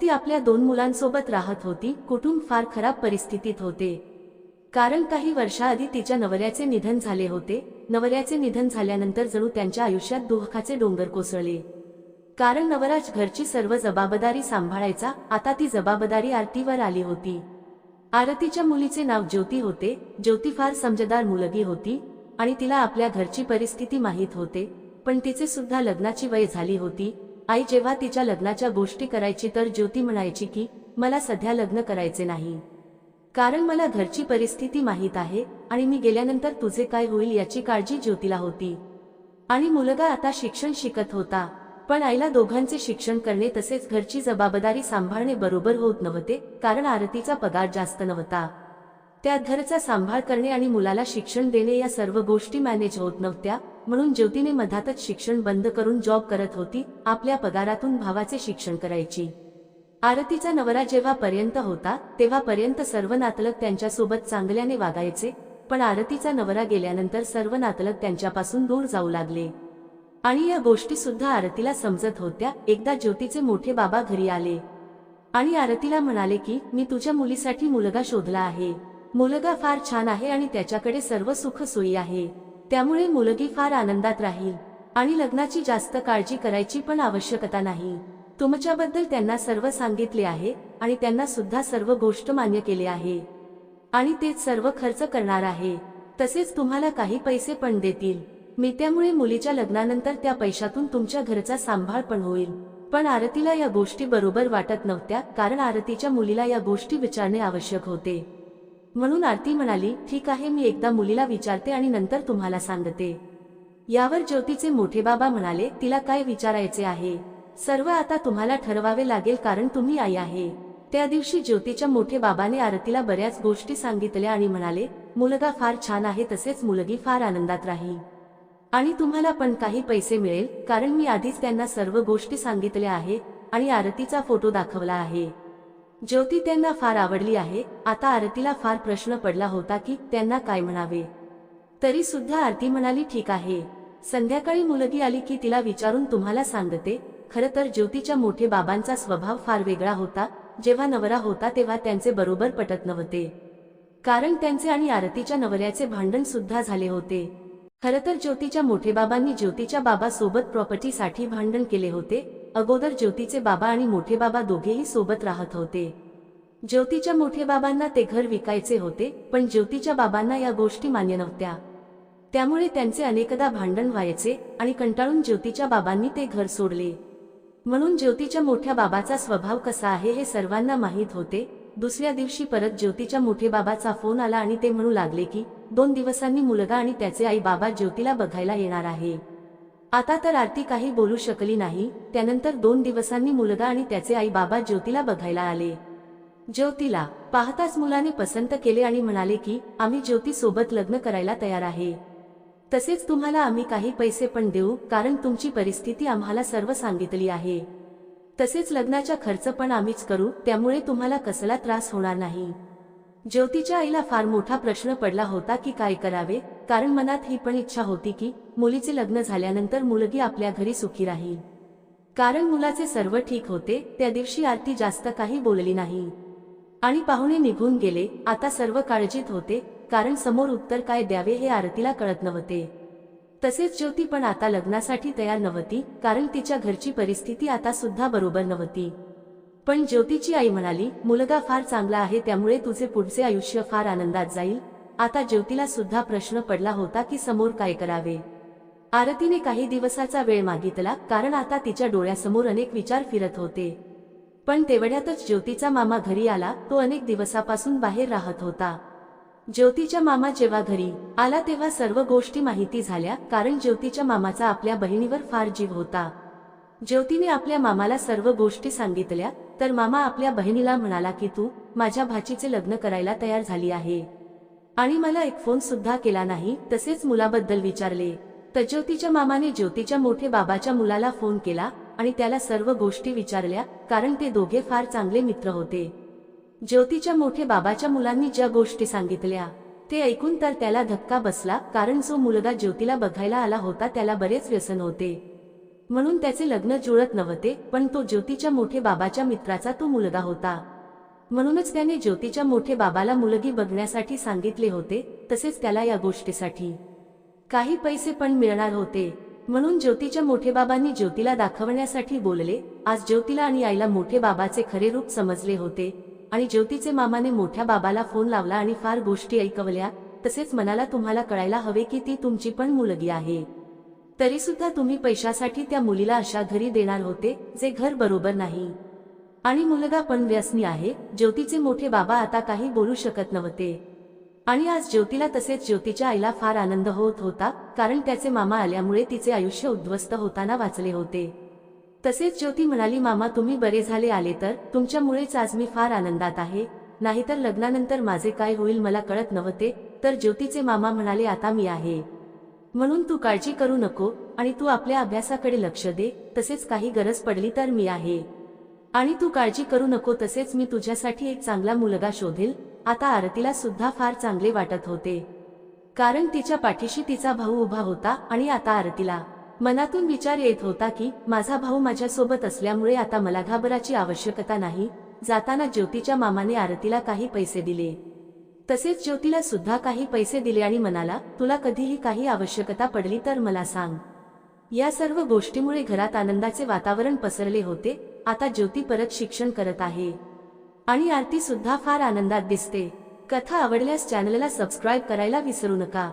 ती आपल्या दोन मुलांसोबत राहत होती कुटुंब फार खराब परिस्थितीत होते. कारण काही वर्षाआधी तिच्या नवऱ्याचे निधन झाले होते नवऱ्याचे निधन झाल्यानंतर जणू त्यांच्या आयुष्यात दुःखाचे डोंगर कोसळले. कारण नवराज घरची सर्व जबाबदारी सांभाळायचा आता ती जबाबदारी आरतीवर आली होती. आरतीच्या मुलीचे नाव ज्योती होते ज्योती फार समजदार मुलगी होती आणि तिला आपल्या घरची परिस्थिती माहीत होते पण तिचे सुद्धा लग्नाची वय झाली होती आई जेव्हा तिच्या लग्नाच्या गोष्टी करायची तर ज्योती म्हणायची की मला सध्या लग्न करायचे नाही. कारण मला घरची परिस्थिती माहीत आहे आणि मी गेल्यानंतर तुझे काय होईल याची काळजी ज्योतीला होती. आणि मुलगा आता शिक्षण शिकत होता. पण आईला दोघांचे शिक्षण करणे तसेच घरची जबाबदारी सांभाळणे बरोबर होत नव्हते कारण आरतीचा पगार जास्त नव्हता. त्यात घरचा सांभाळ करणे आणि मुलाला शिक्षण देणे या सर्व गोष्टी मॅनेज होत नव्हत्या म्हणून ज्योतीने मधातच शिक्षण बंद करून जॉब करत होती आपल्या पगारातून भावाचे शिक्षण करायची. आरतीचा नवरा जेव्हा पर्यंत होता तेव्हापर्यंत सर्व नातलग त्यांच्यासोबत चांगल्याने वागायचे पण आरतीचा नवरा गेल्यानंतर सर्व नातलग त्यांच्यापासून दूर जाऊ लागले. आणि या गोष्टी सुद्धा आरतीला समजत होत्या एकदा ज्योतीचे मोठे बाबा घरी आले. आणि आरतीला म्हणाले की मी तुझ्या मुलीसाठी मुलगा शोधला आहे. मुलगा फार छान आहे आणि त्याच्याकडे सर्व सुख सोयी आहे. त्यामुळे मुलगी फार आनंदात राहील आणि लग्नाची जास्त काळजी करायची पण आवश्यकता नाही. तुमच्याबद्दल त्यांना सर्व सांगितले आहे आणि त्यांना सुद्धा सर्व गोष्ट मान्य केले आहे. आणि तेच सर्व खर्च करणार आहे. तसेच तुम्हाला काही पैसे पण देतील. मी त्यामुळे मुलीच्या लग्नानंतर त्या पैशातून तुमच्या घरचा सांभाळ पण होईल. पण आरतीला या गोष्टी बरोबर वाटत नव्हत्या कारण आरतीच्या मुलीला या गोष्टी विचारणे आवश्यक होते. म्हणून आरती म्हणाली ठीक आहे मी एकदा मुलीला विचारते आणि नंतर तुम्हाला सांगते. यावर ज्योतीचे मोठे बाबा म्हणाले तिला काय विचारायचे आहे? सर्व आता तुम्हाला ठरवावे लागेल कारण तुम्ही आई आहे. त्या दिवशी ज्योतीच्या मोठे बाबाने आरतीला बऱ्याच गोष्टी सांगितल्या आणि म्हणाले मुलगा फार छान आहे तसेच मुलगी फार आनंदात राही. आणि तुम्हाला पण काही पैसे मिळेल कारण मी आधीच त्यांना सर्व गोष्टी सांगितल्या आहे आणि आरतीचा फोटो दाखवला आहे. ज्योती त्यांना फार आवडली आहे. आता आरतीला फार प्रश्न पडला होता की त्यांना काय म्हणावे. तरी सुद्धा आरती म्हणाली ठीक आहे. संध्याकाळी मुलगी आली की तिला विचारून तुम्हाला सांगते. खरं तर ज्योतीच्या मोठे बाबांचा स्वभाव फार वेगळा होता. जेव्हा नवरा होता तेव्हा त्यांचे बरोबर पटत नव्हते. कारण त्यांचे आणि आरतीच्या नवऱ्याचे भांडण सुद्धा झाले होते. खरं तर ज्योतीच्या मोठे बाबांनी ज्योतीच्या बाबासोबत प्रॉपर्टीसाठी भांडण केले होते. अगोदर ज्योतीचे बाबा आणि मोठे बाबा दोघेही सोबत राहत होते. ज्योतीच्या मोठे बाबांना ते घर विकायचे होते पण ज्योतीच्या बाबांना या गोष्टी मान्य नव्हत्या. त्यामुळे त्यांचे अनेकदा भांडण व्हायचे आणि कंटाळून ज्योतीच्या बाबांनी ते घर सोडले. म्हणून ज्योतीच्या मोठ्या बाबाचा स्वभाव कसा आहे हे सर्वांना माहीत होते. दुसऱ्या दिवशी परत ज्योतीच्या मोठे बाबाचा फोन आला आणि ते म्हणू लागले की दोन दिवसांनी मुलगा आणि त्याचे आई बाबा ज्योतीला बघायला येणार आहे. आता तर आरती काही बोलू शकली नाही. त्यानंतर दोन दिवसांनी मुलगा आणि त्याचे आई बाबा ज्योतीला बघायला आले. ज्योतीला पाहताच मुलाने पसंत केले आणि म्हणाले की आम्ही ज्योती सोबत लग्न करायला तयार आहे. तसेच तुम्हाला आम्ही काही पैसे पण देऊ कारण तुमची परिस्थिती आम्हाला सर्व सांगितली आहे. तसेच लग्नाचा खर्च पण आम्हीच करू त्यामुळे तुम्हाला कसला त्रास होणार नाही. ज्योतीच्या आईला फार मोठा प्रश्न पडला होता की काय करावे कारण मनात ही पण इच्छा होती की मुलीचे लग्न झाल्यानंतर मुलगी आपल्या घरी सुखी राहील. कारण मुलाचे सर्व ठीक होते त्या दिवशी आरती जास्त काही बोलली नाही. आणि पाहुणे निघून गेले आता सर्व काळजीत होते कारण समोर उत्तर काय द्यावे हे आरतीला कळत नव्हते. तसेच ज्योती पण आता लग्नासाठी तयार नव्हती कारण तिच्या घरची परिस्थिती आता सुद्धा बरोबर नव्हती. पण ज्योतीची आई म्हणाली मुलगा फार चांगला आहे त्यामुळे तुझे पुढचे आयुष्य फार आनंदात जाईल आता ज्योतीला सुद्धा प्रश्न पडला होता की समोर काय करावे. आरतीने काही दिवसाचा वेळ मागितला कारण आता तिच्या डोळ्यासमोर अनेक विचार फिरत होते. पण तेवढ्यातच ज्योतीचा मामा घरी आला तो अनेक दिवसापासून बाहेर राहत होता. ज्योतीच्या मामा जेव्हा घरी आला तेव्हा सर्व गोष्टी माहिती झाल्या कारण ज्योतीच्या मामाचा आपल्या बहिणीवर फार जीव होता. ज्योतीने आपल्या मामाला सर्व गोष्टी सांगितल्या तर मामा आपल्या बहिणीला म्हणाला की तू माझ्या भाचीचे लग्न करायला तयार झाली आहे. आणि मला एक फोन सुद्धा केला नाही तसेच मुलाबद्दल विचारले. तर ज्योतीच्या मामाने ज्योतीच्या मोठे बाबाच्या मुलाला फोन केला आणि त्याला सर्व गोष्टी विचारल्या कारण ते दोघे फार चांगले मित्र होते. ज्योतीच्या मोठे बाबाच्या मुलांनी ज्या गोष्टी सांगितल्या ते ऐकून तर त्याला धक्का बसला कारण जो मुलगा ज्योतीला बघायला आला होता त्याला बरेच व्यसन होते. म्हणून त्याचे लग्न जुळत नव्हते पण तो ज्योतीच्या मोठे बाबाच्या मित्राचा तो मुलगा होता. म्हणूनच त्याने ज्योतीच्या मोठे बाबाला मुलगी बघण्यासाठी सांगितले होते तसेच त्याला या गोष्टीसाठी. काही पैसे पण मिळणार होते म्हणून ज्योतीच्या मोठे बाबांनी ज्योतीला दाखवण्यासाठी बोलले आज ज्योतीला आणि आईला मोठे बाबाचे खरे रूप समजले होते आणि ज्योतीचे मामाने मोठ्या बाबाला फोन लावला आणि फार गोष्टी ऐकवल्या तसेच मनाला तुम्हाला कळायला हवे की ती तुमची पण मुलगी आहे. तरी सुद्धा तुम्ही पैशासाठी त्या मुलीला अशा घरी देणार होते जे घर बरोबर नाही. आणि मुलगा पण व्यसनी आहे ज्योतीचे मोठे बाबा आता काही बोलू शकत नव्हते. आणि आज ज्योतीला तसेच ज्योतीच्या आईला फार आनंद होत होता कारण त्याचे मामा आल्यामुळे तिचे आयुष्य उद्ध्वस्त होताना वाचले होते. तसेच ज्योती म्हणाली मामा तुम्ही बरे झाले आले तर तुमच्यामुळेच आज मी फार आनंदात आहे. नाहीतर लग्नानंतर माझे काय होईल मला कळत नव्हते तर ज्योतीचे मामा म्हणाले आता मी आहे. म्हणून तू काळजी करू नको आणि तू आपल्या अभ्यासाकडे लक्ष दे. तसेच काही गरज पडली तर मी आहे. आणि तू काळजी करू नको तसेच मी तुझ्यासाठी एक चांगला मुलगा शोधेल. आता आरतीला सुद्धा फार चांगले वाटत होते. कारण तिच्या पाठीशी तिचा भाऊ उभा होता आणि आता आरतीला मनातून विचार येत होता की माझा भाऊ माझ्यासोबत असल्यामुळे आता मला घाबराची आवश्यकता नाही. जाताना ज्योतीच्या मामाने आरतीला काही पैसे दिले. तसेच ज्योतीला सुद्धा काही पैसे दिले आणि म्हणाला तुला कधीही काही आवश्यकता पडली तर मला सांग. या सर्व गोष्टीमुळे घरात आनंदाचे वातावरण पसरले होते आता ज्योती परत शिक्षण करत आहे. आणि आरती सुद्धा फार आनंदात दिसते. कथा आवडल्यास चॅनलला सबस्क्राईब करायला विसरू नका.